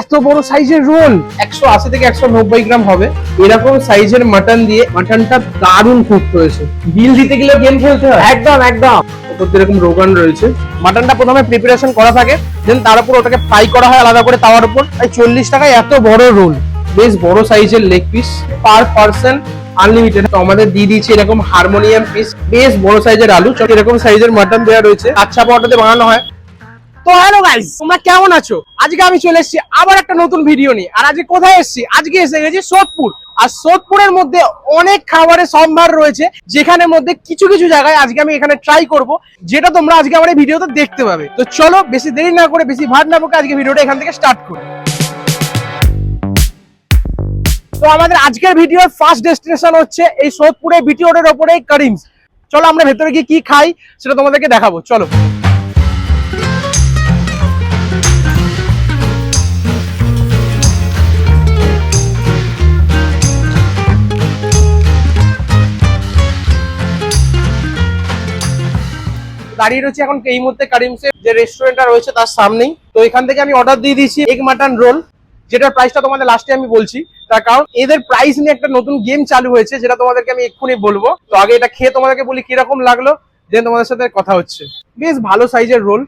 এত বড় সাইজের রোল একশো আশি থেকে একশো নব্বই গ্রাম হবে। এরকম সাইজের মাটন দিয়ে মাটনটা দারুণ কুক হয়েছে। বিল দিতে গেলে গেম খেলতে হয়। একদম একদম। ওপর এরকম রোগান রয়েছে। মাটনটা প্রথমে প্রিপারেশন করা থাকে দেন তার উপর ওটাকে ফ্রাই করা হয় আলাদা করে তাওয়ার উপর। এই চল্লিশ টাকায় এত বড় রোল বেশ বড় সাইজের leg piece per person unlimited আমাদের দিয়ে দিয়েছে এরকম হারমোনিয়াম পিস বেশ বড় সাইজের আলু। এরকম সাইজের মাটন দেওয়া রয়েছে। আচ্ছা পাওয়াটাতে বানানো হয়। তো হ্যালো গাইস তোমরা কেমন আছো? আজকে আমি চলে এসেছি আবার একটা নতুন ভিডিও নিয়ে। আর আজকে কোথায় এসেছি? আজকে এসে গেছি সোদপুর। আর সোদপুরের মধ্যে অনেক খাবারের সম্ভার রয়েছে, যেখানের মধ্যে কিছু কিছু জায়গায় আজকে আমি এখানে ট্রাই করব, যেটা তোমরা আজকে আমার এই ভিডিওতে দেখতে পাবে। তো চলো, বেশি দেরি না করে, বেশি ভাট না বকে আজকে ভিডিওটা এখান থেকে স্টার্ট করি। তো আমাদের আজকের ভিডিওর ফার্স্ট ডেস্টিনেশন হচ্ছে এই সোদপুরে বিটি রোডের ওপরে করিমস চলো, আমরা ভেতরে গিয়ে কি খাই, সেটা তোমাদেরকে দেখাবো। চলো। দাঁড়িয়ে রয়েছে এখন এই মুহূর্তে কারিমসের যে রেস্টুরেন্টটা রয়েছে তার সামনেই। তো এখান থেকে আমি অর্ডার দিয়ে দিয়েছি এগ মাটন রোল যেটার প্রাইসটা তোমাদের লাস্টে আমি বলছি। তার কারণ এদের প্রাইস নিয়ে একটা নতুন গেম চালু হয়েছে, যেটা তোমাদেরকে আমি এক্ষুনি বলব। তো আগে এটা খেয়ে তোমাদেরকে বলি কীরকম লাগল দেন তোমাদের সাথে কথা হচ্ছে। বেশ ভালো সাইজের রোল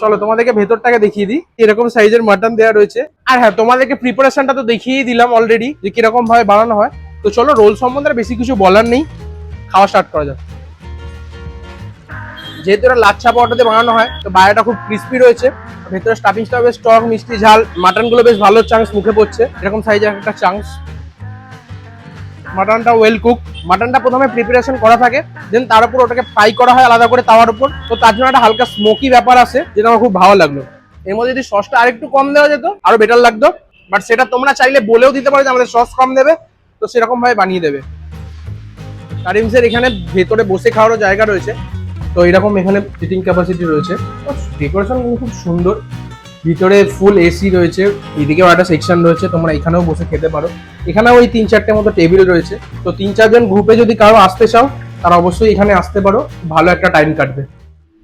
চলো তোমাদেরকে ভেতরটাকে দেখিয়ে দিই। এরকম সাইজের মাটন দেওয়া রয়েছে। আর হ্যাঁ তোমাদেরকে প্রিপারেশনটা তো দেখিয়েই দিলাম অলরেডি যে কীরকম ভাবে বানানো হয়। তো চলো রোল সম্বন্ধে বেশি কিছু বলার নেই। খাওয়া স্টার্ট করা যাক। যেহেতু এটা লাচ্ছা পাউডারতে বানানো হয়, তো বাইরেটা খুব ক্রিস্পি রয়েছে। ভেতরে স্টাফিংসটা বেশ টক, মিষ্টি ঝাল মাটনগুলো বেশ ভালো চান্স মুখে পড়ছে। এরকম সাইজের একটা চান্স মাটনটা ওয়েল কুক মাটনটা প্রথমে প্রিপারেশন করা থাকে দেন তার উপর ওটাকে ফ্রাই করা হয় আলাদা করে তাওয়ার উপর। তো তার জন্য একটা হালকা স্মোকি ব্যাপার আছে, যেটা আমার খুব ভালো লাগল। এর মধ্যে যদি সসটা আরেকটু কম দেওয়া যেত, আরও বেটার লাগতো। বাট সেটা তোমরা চাইলে বলেও দিতে পারো যে আমাদের সস কম দেবে। তো সেরকম ভাবে বানিয়ে দেবে। কারিমসের এখানে ভেতরে বসে খাওয়ারও জায়গা রয়েছে। তো এরকম এখানে সিটিং ক্যাপাসিটি রয়েছে। ডেকোরেশন খুব সুন্দর। ভিতরে ফুল এসি রয়েছে। এদিকেও একটা সেকশন রয়েছে, তোমরা এখানেও বসে খেতে পারো। এখানেও ওই তিন চারটে মতো টেবিল রয়েছে। তো তিন চারজন গ্রুপে যদি কারও আসতে চাও, তারা অবশ্যই এখানে আসতে পারো। ভালো একটা টাইম কাটবে।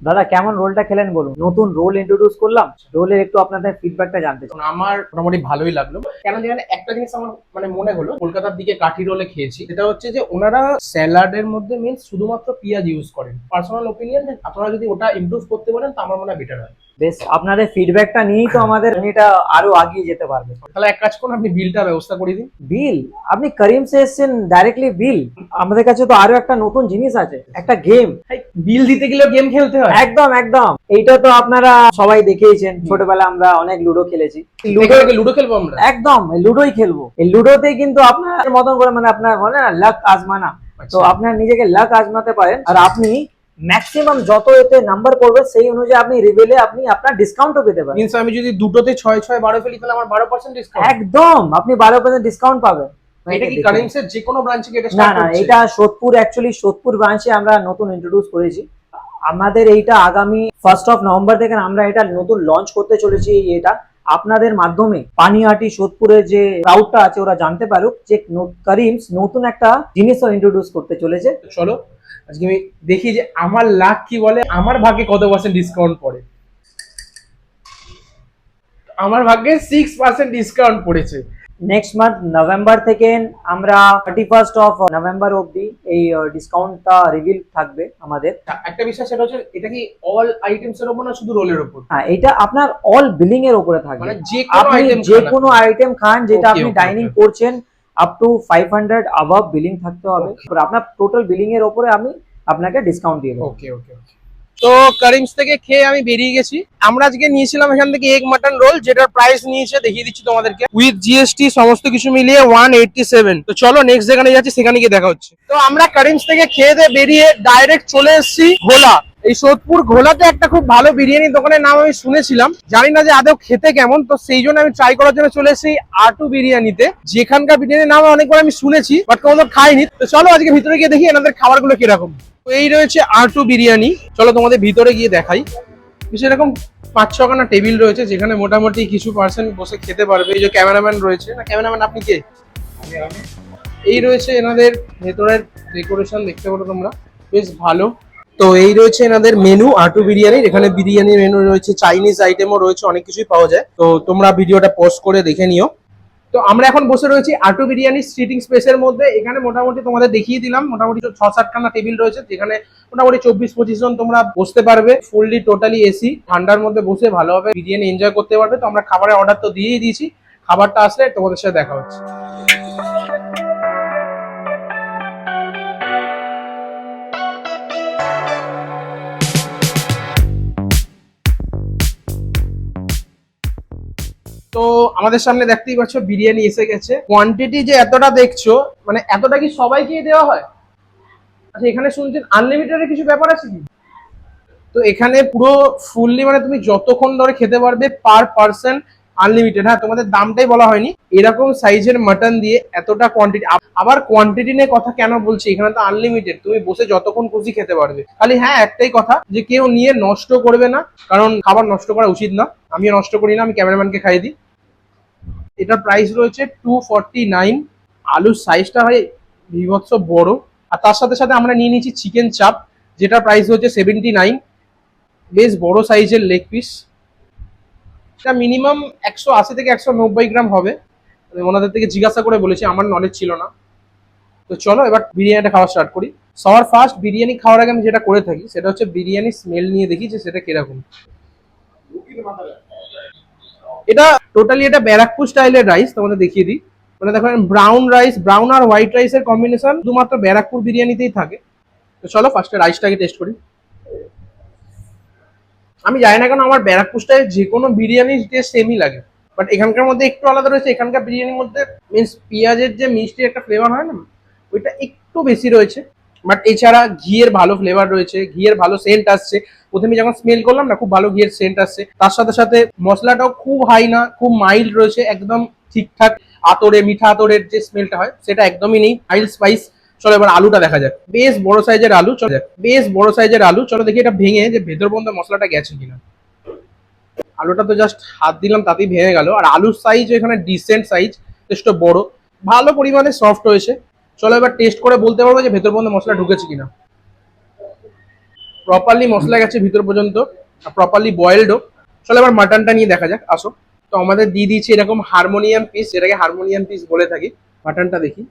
দাদা, কেমন রোলটা খেলেন বলুন? নতুন রোল ইন্ট্রোডিউস করলাম রোলের একটু আপনাদের ফিডব্যাকটা জানতে চাই। আমার মোটামুটি ভালোই লাগল। কেন যেখানে একটা জিনিস আমার মানে মনে হলো, কলকাতার দিকে কাঠি রোলে খেয়েছি। সেটা হচ্ছে যে, ওনারা স্যালাডের মধ্যে মিন্স শুধুমাত্র পেঁয়াজ ইউজ করেন। পার্সোনাল ওপিনিয়ন আপনারা যদি ওটা ইমপ্রুভ করতে পারেন তো আমার মনে হয় বেটার হয়। বেশ আপনাদের ফিডব্যাকটা নিয়েই তো আমাদের এটা আরও আগিয়ে যেতে পারবে। তাহলে এক কাজ করুন আপনি বিলটা ব্যবস্থা করে দিন। বিল? আপনি করিমসে এসেছেন ডাইরেক্টলি বিল? আমাদের কাছে তো আরও একটা নতুন জিনিস আছে একটা গেম বিল দিতে গেলেও গেম খেলতে হয়। একদম একদম। এইটা তো আপনারা সবাই দেখেইছেন। ছোটবেলা আমরা অনেক লুডো খেলেছি। লুডো লুডো খেলব আমরা? একদম লুডোই খেলব। এই লুডোতে কিন্তু আপনার মতন করে মানে আপনার বলে না লাক আজমানা। তো আচ্ছা। আপনার নিজেকে লাক আজমাতে পারেন। আর আপনি ম্যাক্সিমাম যত এতে নাম্বার করবে সেই অনুযায়ী আপনি রিভেলে আপনি আপনার ডিসকাউন্টও পেতে পারেন। মিন্স আমি যদি দুটোতে ছয় ছয় বারো ফেলি তাহলে আমার বারো পার্সেন্ট ডিসকাউন্ট একদম! আপনি বারো পার্সেন্ট ডিসকাউন্ট পাবেন। এটা কি কারেন্সের যে কোনো ব্রাঞ্চে কি এটা না না এটা সোদপুর অ্যাকচুয়ালি সোদপুর ব্রাঞ্চে আমরা নতুন ইন্ট্রোডিউস করেছি। আমাদের এইটা আগামী ফার্স্ট অফ নভেম্বর থেকে আমরা এটা নতুন লঞ্চ করতে চলেছি এটা। আপনাদের মাধ্যমে পানিহাটি সোদপুরের যে ক্রাউডটা আছে ওরা জানতে পারুক যে করিমস নতুন একটা জিনিসও ইন্ট্রোডিউস করতে চলেছে। চলো। আজকে আমি দেখি যে আমার লাখ কি বলে আমার ভাগ্যে কত পার্সেন্ট ডিসকাউন্ট পড়ে। আমার ভাগ্যে সিক্স পার্সেন্ট ডিসকাউন্ট পড়েছে। নেক্সট মান্থ নভেম্বর থেকে আমরা থার্টি ফার্স্ট অফ নভেম্বর অবধি এই ডিসকাউন্টটা রিভিল থাকবে আমাদের। একটা বিষয় সেটা হচ্ছে এটা কি অল আইটেমস এর উপর না শুধু রোলের উপর হ্যাঁ এটা আপনার অল বিলিং এর উপরে থাকবে। মানে যে কোনো আইটেম খান যেটা আপনি ডাইনিং করছেন up to five hundred above billing থাকতে হবে। আপনার টোটাল বিলিং এর উপরে আমি আপনাকে ডিসকাউন্ট দিয়ে দেবো। ওকে ওকে ওকে তো করিমস থেকে খেয়ে আমি বেরিয়ে গেছি। আমরা আজকে নিয়েছিলাম এখান থেকে এগ মাটন রোল যেটার প্রাইস নিয়েছে দেখিয়ে দিচ্ছি তোমাদেরকে। উইথ জিএসটি সমস্ত কিছু মিলিয়ে ওয়ান এইটটি সেভেন তো চলো নেক্সট যেখানে যাচ্ছি সেখানে গিয়ে দেখা হচ্ছে। তো আমরা করিমস থেকে খেয়ে দিয়ে বেরিয়ে ডাইরেক্ট চলে এসেছি ঘোলা এই সোদপুর ঘোলাতে একটা খুব ভালো বিরিয়ানি দোকানের নাম আমি শুনেছিলাম। জানি না যে আদৌ খেতে কেমন, তো সেই জন্য আমি ট্রাই করার জন্য চলে এসেছি আটু বিরিয়ানিতে। যেখানকার বিরিয়ানির নাম অনেকবার আমি শুনেছি বাট কোনো খাইনি। তো চলো আজকে ভিতরে গিয়ে দেখি এনাদের খাবারগুলো কীরকম। তো এই রয়েছে আটু বিরিয়ানি। চলো তোমাদের ভিতরে গিয়ে দেখাই। কিছু এরকম পাঁচ ছখানা টেবিল রয়েছে, যেখানে মোটামুটি কিছু পার্সেন্ট বসে খেতে পারবে। এই যে ক্যামেরাম্যান রয়েছে। না, ক্যামেরাম্যান, আপনি কে? এই রয়েছে এনাদের ভেতরের ডেকোরেশন দেখতে পারো তোমরা। বেশ ভালো। তো এই রয়েছে এনাদের মেনু আটু বিরিয়ানির এখানে বিরিয়ানির মেনু রয়েছে চাইনিজ আইটেমও রয়েছে, অনেক কিছুই পাওয়া যায়। তো তোমরা ভিডিওটা পজ করে দেখে নিও। তো আমরা এখন বসে রয়েছি আটু বিরিয়ানি সিটিং স্পেসের মধ্যে। এখানে মোটামুটি তোমাদের দেখিয়ে দিলাম, মোটামুটি ছ সাতখানা টেবিল রয়েছে, যেখানে মোটামুটি চব্বিশ পঁচিশ জন তোমরা বসতে পারবে ফুললি টোটালি এসি ঠান্ডার মধ্যে বসে ভালোভাবে বিরিয়ানি এনজয় করতে পারবে। তো আমরা খাবারের অর্ডার তো দিয়েই দিয়েছি। খাবারটা আসলে তোমাদের সাথে দেখা হচ্ছে। তো আমাদের সামনে দেখতেই পাচ্ছ, বিরিয়ানি এসে গেছে। কোয়ান্টিটি যে এতটা দেখছ মানে এতটা কি সবাইকেই দেওয়া হয়? আচ্ছা এখানে শুনছেন আনলিমিটেডের কিছু ব্যাপার আছে কি? তো এখানে পুরো ফুললি মানে তুমি যতক্ষণ ধরে খেতে পারবে পার পার্সন আনলিমিটেড হ্যাঁ তোমাদের দামটাই বলা হয়নি। এরকম সাইজের মাটন দিয়ে এতটা কোয়ান্টিটি আবার কোয়ান্টিটি নিয়ে কথা কেন বলছি? এখানে তো আনলিমিটেড তুমি বসে যতক্ষণ খুশি খেতে পারবে। খালি হ্যাঁ একটাই কথা যে কেউ নিয়ে নষ্ট করবে না, কারণ খাবার নষ্ট করা উচিত না। আমিও নষ্ট করি না, আমি ক্যামেরাম্যানকে খাইয়ে দিই। এটার প্রাইস রয়েছে টু ফর্টি নাইন আলুর সাইজটা হয় বিভৎস বড়। আর তার সাথে সাথে আমরা নিয়ে নিয়েছি চিকেন চাপ যেটার প্রাইস হচ্ছে সেভেন্টি নাইন বেশ বড় সাইজের লেগ পিস এটা মিনিমাম একশো আশি থেকে একশো নব্বই গ্রাম হবে। ওনাদের থেকে জিজ্ঞাসা করে বলেছি, আমার নলেজ ছিল না। তো চলো এবার বিরিয়ানিটা খাওয়া স্টার্ট করি। সবার ফার্স্ট বিরিয়ানি খাওয়ার আগে আমি যেটা করে থাকি, সেটা হচ্ছে বিরিয়ানি স্মেল নিয়ে দেখি যে সেটা কীরকম। এটা টোটালি এটা ব্যারাকপুর স্টাইলের রাইস তোমাদের দেখিয়ে দিই। মানে দেখো ব্রাউন রাইস ব্রাউন আর হোয়াইট রাইসের কম্বিনেশন শুধুমাত্র ব্যারাকপুর বিরিয়ানিতেই থাকে। তো চলো ফার্স্টে রাইসটাকে টেস্ট করি। আমি জানি না কেন আমার ব্যারাকপুর স্টাইল যে কোনো বিরিয়ানির টেস্ট সেমই লাগে। বাট এখানকার মধ্যে একটু আলাদা রয়েছে, এখানকার বিরিয়ানির মধ্যে মিন্স পেঁয়াজের যে মিষ্টি একটা ফ্লেভার হয় না, ওইটা একটু বেশি রয়েছে। বাট এছাড়া ঘিয়ের ভালো ফ্লেভার রয়েছে, ঘিয়ের ভালো সেন্ট আসছে। প্রথমে যখন স্মেল করলাম না, খুব ভালো ঘিয়ের সেন্ট আসছে। তার সাথে সাথে মশলাটাও খুব হাই না, খুব মাইল্ড রয়েছে, একদম ঠিকঠাক আতরে, মিঠা আতরের যে স্মেলটা হয়, সেটা একদমই নেই। মাইল্ড স্পাইস চলো এবার আলুটা দেখা যাক। বেশ বড় সাইজের আলু, চলো বেশ বড় সাইজের আলু, চলো দেখি এটা ভেঙে যে ভেতর পর্যন্ত মশলাটা গেছে কিনা। আলুটা তো জাস্ট হাত দিলাম, তাতেই ভেঙে গেল। আর আলুর সাইজ এখানে ডিসেন্ট সাইজ যথেষ্ট বড়। ভালো পরিমাণে সফট হয়েছে চলো এবার টেস্ট করে বলতে পারব যে ভেতর পর্যন্ত মশলা ঢুকেছে কিনা। প্রপারলি মশলা গেছে ভিতর পর্যন্ত, আর প্রপারলি বয়েলডও চলো এবার মাটনটা নিয়ে দেখা যাক, আসো। তো আমাদের দিয়ে দিয়েছি এরকম হারমোনিয়াম পিস যেটাকে হারমোনিয়াম পিস বলে থাকি। মাটনটা দেখি।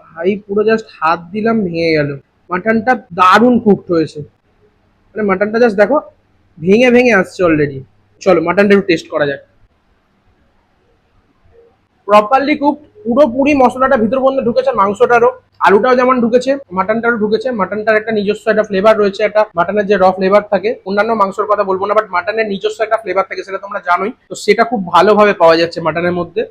ভাই, পুরো জাস্ট হাত দিলাম, ভেঙে গেল। মাটনটা দারুণ কুকড হয়েছে। মানে মাটনটা জাস্ট দেখো, ভেঙে ভেঙে আসছে অলরেডি চলো মাটনটা একটু টেস্ট করা যাক। প্রপারলি কুক পুরোপুরি মশলাটা ভিতর পর্যন্ত ঢুকেছে, মাংসটারও। আলুটাও যেমন ঢুকেছে, মাটনটারও ঢুকেছে। মাটনটার একটা নিজস্ব একটা ফ্লেভার রয়েছে, একটা মাটনের যে র ফ্লেভার থাকে। অন্যান্য মাংসর কথা বলব না বাট মাটনের নিজস্ব একটা ফ্লেভার থাকে সেটা তোমরা জানোই। তো সেটা খুব ভালোভাবে পাওয়া যাচ্ছে মাটনের মধ্যে।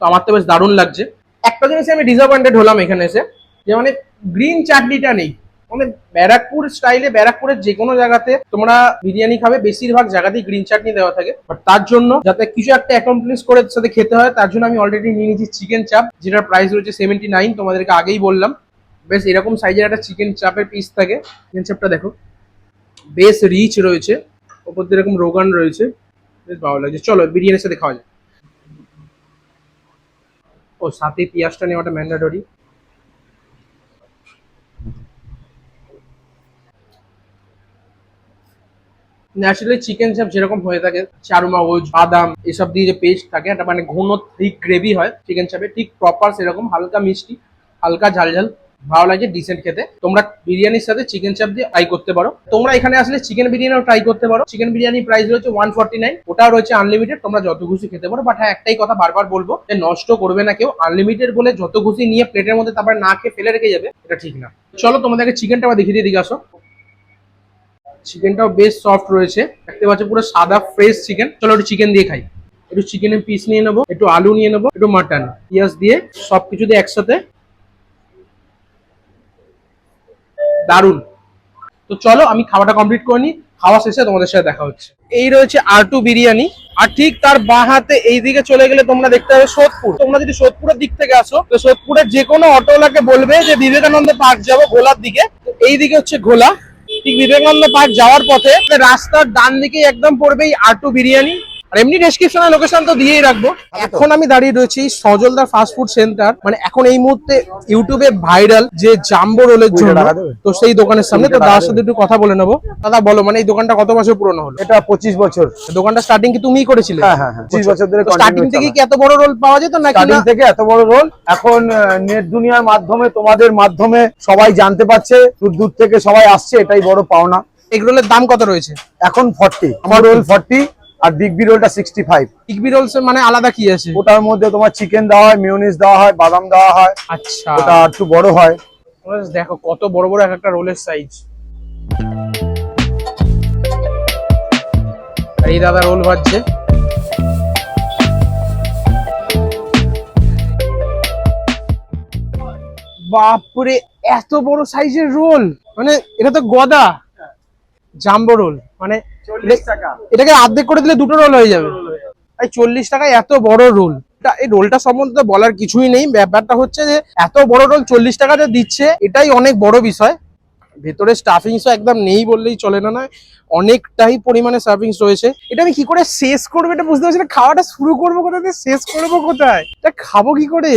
তো আমার তো বেশ দারুণ লাগছে। একটা জিনিস আমি ডিসঅ্যাপয়েন্টেড হলাম এখানে এসে, যে মানে গ্রিন চাটনিটা নেই। মানে ব্যারাকপুর স্টাইলে, ব্যারাকপুরের যে কোনো জায়গাতে তোমরা বিরিয়ানি খাবে, বেশিরভাগ জায়গাতেই গ্রিন চাটনি দেওয়া থাকে। বাট তার জন্য যাতে কিছু একটা অ্যাকমপ্লিশ করে সাথে খেতে হয়, তার জন্য আমি অলরেডি নিয়ে নিয়েছি চিকেন চাপ যেটার প্রাইস রয়েছে সেভেন্টি নাইন তোমাদেরকে আগেই বললাম। বেশ, এরকম সাইজের একটা চিকেন চাপের পিস থাকে। চিকেন চাপটা দেখো। বেশ রিচ রয়েছে। ওপর দিয়ে এরকম রোগান রয়েছে। বেশ ভালো লাগছে। চলো, বিরিয়ানির সাথে খাওয়া যায় ও, সাথে পেঁয়াজটা নেওয়াটা ম্যান্ডাটরি ন্যাচারালি চিকেন চাপ যেরকম হয়ে থাকে চারু মগজ বাদাম, এসব দিয়ে যে পেস্ট থাকে একটা মানে ঘন থিক গ্রেভি হয় চিকেন চাপে ঠিক প্রপার সেরকম, হালকা মিষ্টি, হালকা ঝাল ঝাল, ভালো লাগে ডিসেন্ট খেতে। তোমরা বিরিয়ানির সাথে চিকেন চাপ দিয়ে ট্রাই করতে পারো। তোমরা এখানে আসলে চিকেন বিরিয়ানিও ট্রাই করতে পারো। চিকেন বিরিয়ানি প্রাইস রয়েছে ওয়ান ফর্টি নাইন ওটাও রয়েছে আনলিমিটেড তোমরা যত খুশি খেতে পারো। বাট হ্যাঁ একটাই কথা বারবার বলব যে নষ্ট করবে না কেউ। আনলিমিটেড বলে যত খুশি নিয়ে প্লেটের মধ্যে তারপরে না খেয়ে ফেলে রেখে যাবে, এটা ঠিক না। চলো তোমাদেরকে চিকেনটা দেখিয়ে দিয়ে দিকে আসো। চিকেনটাও বেশ সফট রয়েছে। দেখতে পাচ্ছ পুরো সাদা ফ্রেশ চিকেন চলো একটু চিকেন দিয়ে খাই। একটু চিকেনের পিস নিয়ে নেব, একটু আলু নিয়ে নেব, একটু মাটন পেঁয়াজ দিয়ে সবকিছু দিয়ে একসাথে। তো চলো আমি খাওয়াটা কমপ্লিট করে খাওয়া শেষে তোমাদের সাথে দেখা হচ্ছে। এই রয়েছে আর টু বিরিয়ানি। আর ঠিক তার বাঁ হাতে এই দিকে চলে গেলে তোমরা দেখতে পাবে সোদপুর। তোমরা যদি সোদপুরের দিক থেকে আসো, তো সোদপুরের যে কোনো অটোওয়ালাকে বলবে যে, বিবেকানন্দ পার্ক যাব গোলার দিকে। এই দিকে হচ্ছে গোলা ঠিক বিবেকানন্দ পার্ক যাওয়ার পথে রাস্তার ডান দিকে একদম পড়বে এই আটু বিরিয়ানি। আর এমনি ডেসক্রিপশনে লোকেশন তো দিয়েই রাখব। এখন আমি দাঁড়িয়ে রয়েছি সজলদার ফাস্ট ফুড সেন্টার মানে এখন এই মুহূর্তে ইউটিউবে ভাইরাল যে জাম্বো রোলের জন্য তো সেই দোকানের সামনে তো দাদার সাথে একটু কথা বলে নেব। দাদা বলো মানে এই দোকানটা কত বছর পুরনো হলো? এটা পঁচিশ বছর। দোকানটা স্টার্টিং কি তুমিই করেছিলে? হ্যাঁ হ্যাঁ হ্যাঁ পঁচিশ বছর ধরে স্টার্টিং থেকে কি এত বড় রোল পাওয়া যেত নাকি স্টার্টিং থেকে এত বড় রোল এখন নেট দুনিয়ার মাধ্যমে তোমাদের মাধ্যমে সবাই জানতে পারছে দূর দূর থেকে সবাই আসছে এটাই বড় পাওনা। এগ রোলের দাম কত রয়েছে? এখন ফর্টি আমার রোল ফর্টি আর বিগ বি রোলটা সিক্সটি ফাইভ ইগবি রোলস মানে আলাদা কি আছে? ওটার মধ্যে তোমার চিকেন দেওয়া হয় মিউনিস দেওয়া হয় বাদাম দেওয়া হয়। আচ্ছা। ওটা একটু বড় হয়। দেখো কত বড় বড় এক একটা রোলের সাইজ এই দাদা রোল ভাজছে বাপরে এত বড় সাইজের রোল মানে এটা তো গদা। জাম্বো রোল মানে এটাকে অর্ধেক করে দিলে দুটো রোল হয়ে যাবে। এই চল্লিশ টাকায় এত বড় রোল এই রোলটা সম্বন্ধে তো বলার কিছুই নেই। ব্যাপারটা হচ্ছে যে এত বড় রোল চল্লিশ টাকাতে দিচ্ছে এটাই অনেক বড় বিষয়। ভেতরে স্টাফিংসও একদম নেই বললেই চলে না না অনেকটাই পরিমাণে স্টাফিংস রয়েছে। এটা আমি কি করে শেষ করব এটা বুঝতে পারছি না। খাওয়াটা শুরু করব কোথা থেকে? শেষ করব কোথায়? এটা খাব কি করে?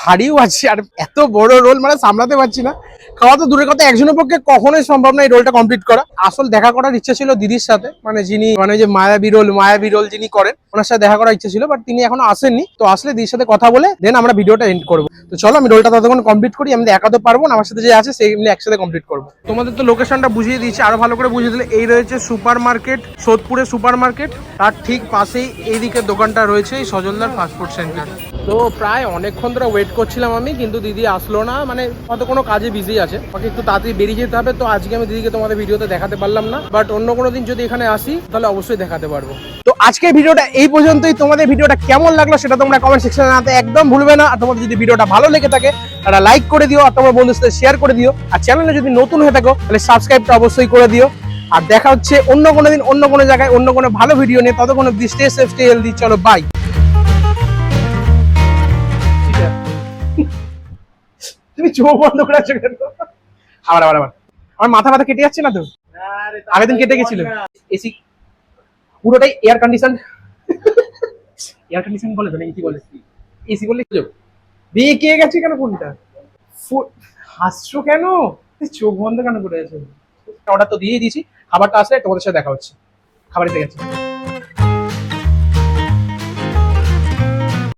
ভারীও আছে আর এত বড় রোল মানে সামলাতে পারছি না। খাওয়া তো দূরের কথা, একজনের পক্ষে কখনোই সম্ভব না এই রোলটা কমপ্লিট করা। আসল দেখা করার ইচ্ছা ছিল দিদির সাথে মানে যিনি মানে যে মায়াবী রোল মায়াবী রোল যিনি করেন, ওনার সাথে দেখা করার ইচ্ছা ছিল বাট তিনি এখনও আসেননি। তো আসলে দিদির সাথে কথা বলে দেন আমরা ভিডিওটা এন্ড করব। তো চলো, আমি রোলটা ততক্ষণ কমপ্লিট করি, আমি একা তো পারব না, আমার সাথে যে আছে, সেই মিলে একসাথে কমপ্লিট করব। তোমাদের তো লোকেশনটা বুঝিয়ে দিয়েছি, আরও ভালো করে বুঝিয়ে দিলে, এই রয়েছে সুপার মার্কেট সোদপুরে সুপার মার্কেট তার ঠিক পাশেই এই দিকের দোকানটা রয়েছে, এই সজলদার ফাস্টফুড সেন্টার তো প্রায় অনেকক্ষণ ধরে ওয়েট করছিলাম আমি, কিন্তু দিদি আসলো না মানে হয়তো কোনো কাজে বিজি আছে। ওকে একটু তাড়াতাড়ি বেরিয়ে যেতে হবে, তো আজকে আমি দিদিকে তোমাদের ভিডিওতে দেখাতে পারলাম না। বাট অন্য কোনো দিন যদি এখানে আসি, তাহলে অবশ্যই দেখাতে পারব। তো আজকের ভিডিওটা এই পর্যন্তই। তোমাদের ভিডিওটা কেমন লাগল সেটা তোমরা কমেন্ট সেকশনে জানাতে একদম ভুলবে না। আর তোমাদের যদি ভিডিওটা ভালো লেগে থাকে তারা লাইক করে দিও, আর তোমার বন্ধুদের সাথে শেয়ার করে দিও। আর চ্যানেলে যদি নতুন হয়ে থাকো, তাহলে সাবস্ক্রাইবটা অবশ্যই করে দিও। আর দেখা হচ্ছে অন্য কোনো দিন, অন্য কোনো জায়গায়, অন্য কোনো ভালো ভিডিও নিয়ে। ততক্ষণ অব্দি স্টে সেফ স্টে হেলদি চলো বাই তুমি চোখ বন্ধ করে আছো কেন? আবার আবার আবার। আমার মাথা মাথা কেটে যাচ্ছে না তো? আগের দিন কেটে গেছিল। এসি পুরোটাই এয়ার কন্ডিশন এয়ার কন্ডিশন বলে তো না এসি বলে। এসি বললে কি বেঁকে গেছে কেন কোনটা ফু- হাসছো কেন? চোখ বন্ধ কেন করে আছে? অর্ডার তো দিয়ে দিয়েছি, খাবারটা আসলে তোমাদের সাথে দেখা হচ্ছে। খাবার এসে গেছে।